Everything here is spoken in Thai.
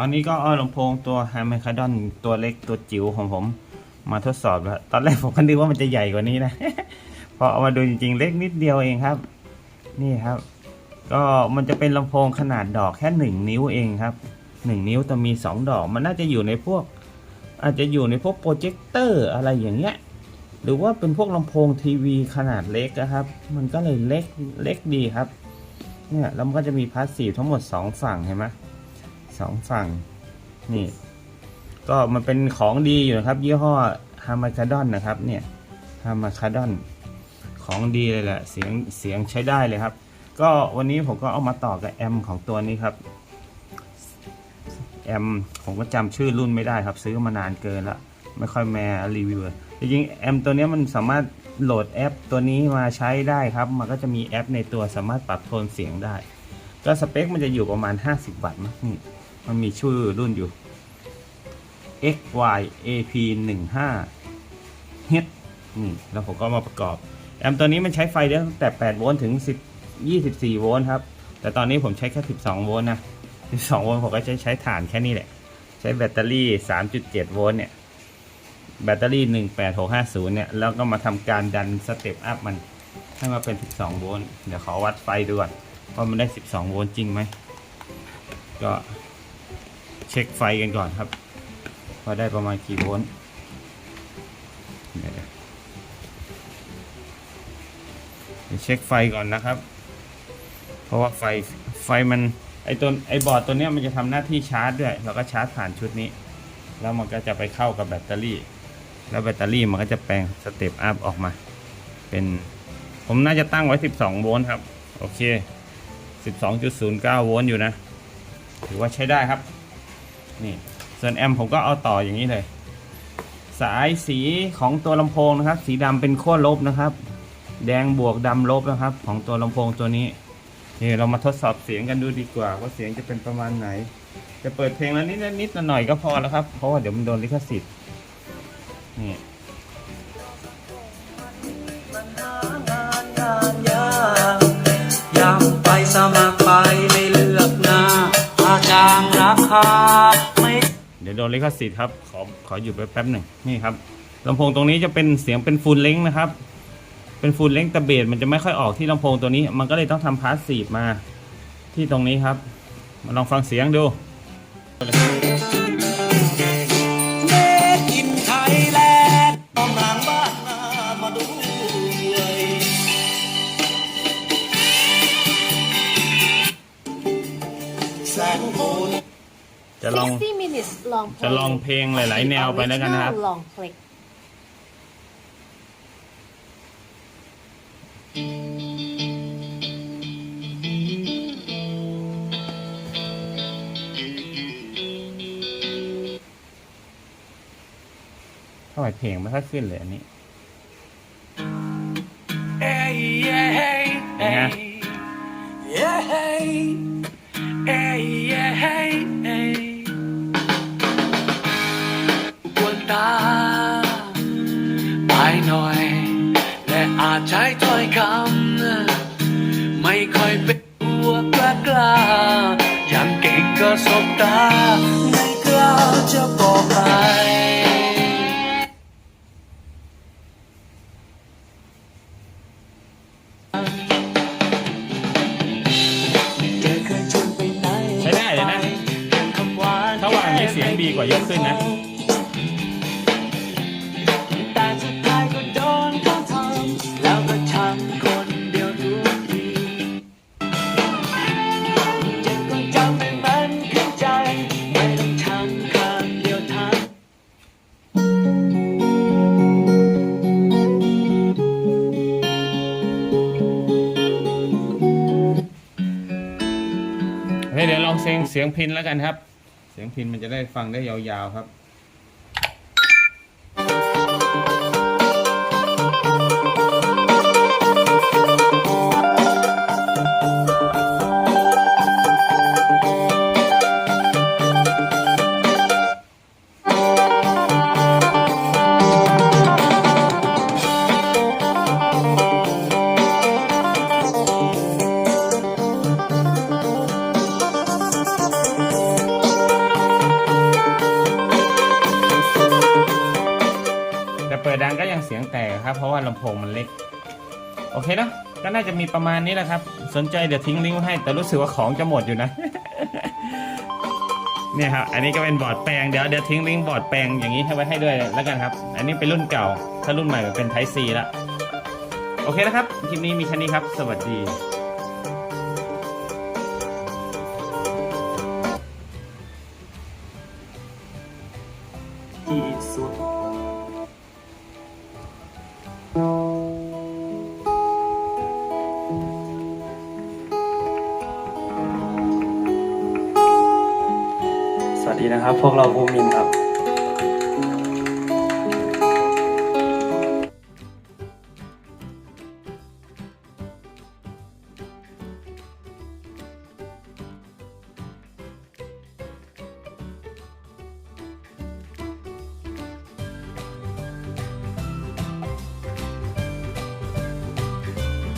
อนนี้ก็เอาลำโพงตัว h a m m e r c a d o n ตัวเล็กตัวจิ๋วของผมมาทดสอบแล้ว ตอนแรกผมก็นึกว่ามันจะใหญ่กว่านี้นะ พอเอามาดูจริงๆ เล็กนิดเดียวเองครับ นี่ครับ ก็มันจะเป็นลำโพงขนาดดอกแค่หนึ่งนิ้วเองครับหนึ่งนิ้วแต่มีสองดอก มันน่าจะอยู่ในพวก อาจจะอยู่ในพวกโปรเจคเตอร์อะไรอย่างเงี้ย หรือว่าเป็นพวกลำโพงทีวีขนาดเล็กนะครับ มันก็เลยเล็กเล็กดีครับ เนี่ยแล้วมันก็จะมีพาสซีฟทั้งหมดสองฝั่งเห็นไหม สองฝั่ง นี่ ก็มันเป็นของดีอยู่นะครับ ยี่ห้อฮามาคาดอนนะครับ เนี่ยฮามาคาดอนของดีเลยแหละเสียงเสียงใช้ได้เลยครับ ก็วันนี้ผมก็เอามาต่อกับแอมของตัวนี้ครับแอมผมก็จำชื่อรุ่นไม่ได้ครับ ซื้อมานานเกินล้วไม่ค่อยแมรีวิวจริงๆแอมตัวนี้มันสามารถโหลดแอปตัวนี้มาใช้ได้ครับ มันก็จะมีแอปในตัวสามารถปรับโทนเสียงได้ ก็สเปคมันจะอยู่ประมาณ 50 วัตต์มั้งนี่ มันมีชื่อรุ่นอยู่ XYAP 1 5 H นี่แล้วผมก็มาประกอบ แอมตัวนี้มันใช้ไฟได้ตั้งแต่ 8 โวลต์ถึง 10 24 โวลต์ครับ แต่ตอนนี้ผมใช้แค่ 12 โวลต์นะ 12 โวลต์ผมก็ใช้ใช้ถ่านแค่นี้แหละ ใช้แบตเตอรี่ 3.7 โวลต์เนี่ย แบตเตอรี่ 18650 เนี่ย แล้วก็มาทำการดันสเต็ปอัพมันให้มาเป็น 12 โวลต์ เดี๋ยวขอวัดไฟดูก่อนว่ามันได้ 12 โวลต์จริงไหม ก็ เช็คไฟกันก่อนครับว่าได้ประมาณกี่โวลต์เดี๋ยวเช็คไฟก่อนนะครับ เพราะว่าไฟไฟมันไอตัวไอบอร์ดตัวเนี้ยมันจะทำหน้าที่ชาร์จด้วยเราก็ชาร์จผ่านชุดนี้ แล้วมันก็จะไปเข้ากับแบตเตอรี่ แล้วแบตเตอรี่มันก็จะแปลงสเต็ปอัพออกมา เป็นผมน่าจะตั้งไว้ 12 โวลต์ครับ โอเค 12.09 โวลต์อยู่นะ ถือว่าใช้ได้ครับ นี่ส่วนแอมผมก็เอาต่ออย่างนี้เลย สายสีของตัวลำโพงนะครับ สีดำเป็นขั้วลบนะครับ แดงบวกดำลบนะครับ ของตัวลำโพงตัวนี้นี่เรามาทดสอบเสียงกันดูดีกว่า ว่าเสียงจะเป็นประมาณไหน จะเปิดเพลงแล้วนิดนิดหน่อยก็พอแล้วครับ เพราะว่าเดี๋ยวมันโดนลิขสิทธิ์นี่ย้ำไปสมัครไปไม่เลือกหน้าอาจางราคา ดี๋ยวโดนลิขสิทธิ์ครับ ขอขอหยุดไปแป๊บหนึ่งนี่ครับลำโพงตรงนี้จะเป็นเสียงเป็นฟูลเล้งนะครับ เป็นฟูลเล้งแต่เบสมันจะไม่ค่อยออกที่ลำโพงตัวนี้ มันก็เลยต้องทำพาสซีฟมาที่ตรงนี้ครับ มาลองฟังเสียงดูแสงโคน จะลอง 60 minutes long play จะลองเพลงหลาย ๆ แนวไปแล้วกันนะครับ Original long play เท่าไหร่เพลงไม่ค่อยขึ้นเลยอันนี้ หน่อย และอาจใช้ถ้อยคำไม่ค่อยเป็นตัวกล้ากล้าอย่างเก่งก็สบตาไม่กล้าจะบอกใครเธอเคยชวนไปไหนใช้ได้เลยนะเพียงคำหวานถ้าวางอย่างนี้เสียงดีกว่าเยอะขึ้นนะ เสียงพินแล้วกันครับ เสียงพินมันจะได้ฟังได้ยาวๆครับ ครับ เพราะว่าลำโพงมันเล็ก โอเคเนะก็น่าจะมีประมาณนี้แหละครับ สนใจเดี๋ยวทิ้งลิงก์ไว้ให้ แต่รู้สึกว่าของจะหมดอยู่นะ เนี่ยครับ อันนี้ก็เป็นบอร์ดแปลง เดี๋ยวเดี๋ยวทิ้งลิงก์บอร์ดแปลงอย่างนี้ให้ไว้ให้ด้วยแล้วกันครับ อันนี้เป็นรุ่นเก่า ถ้ารุ่นใหม่เป็นไทซีละ โอเคนะครับ คลิปนี้มีแค่นี้ครับ สวัสดีที่สุด สวัสดีนะครับ พวกเราภูมินครับ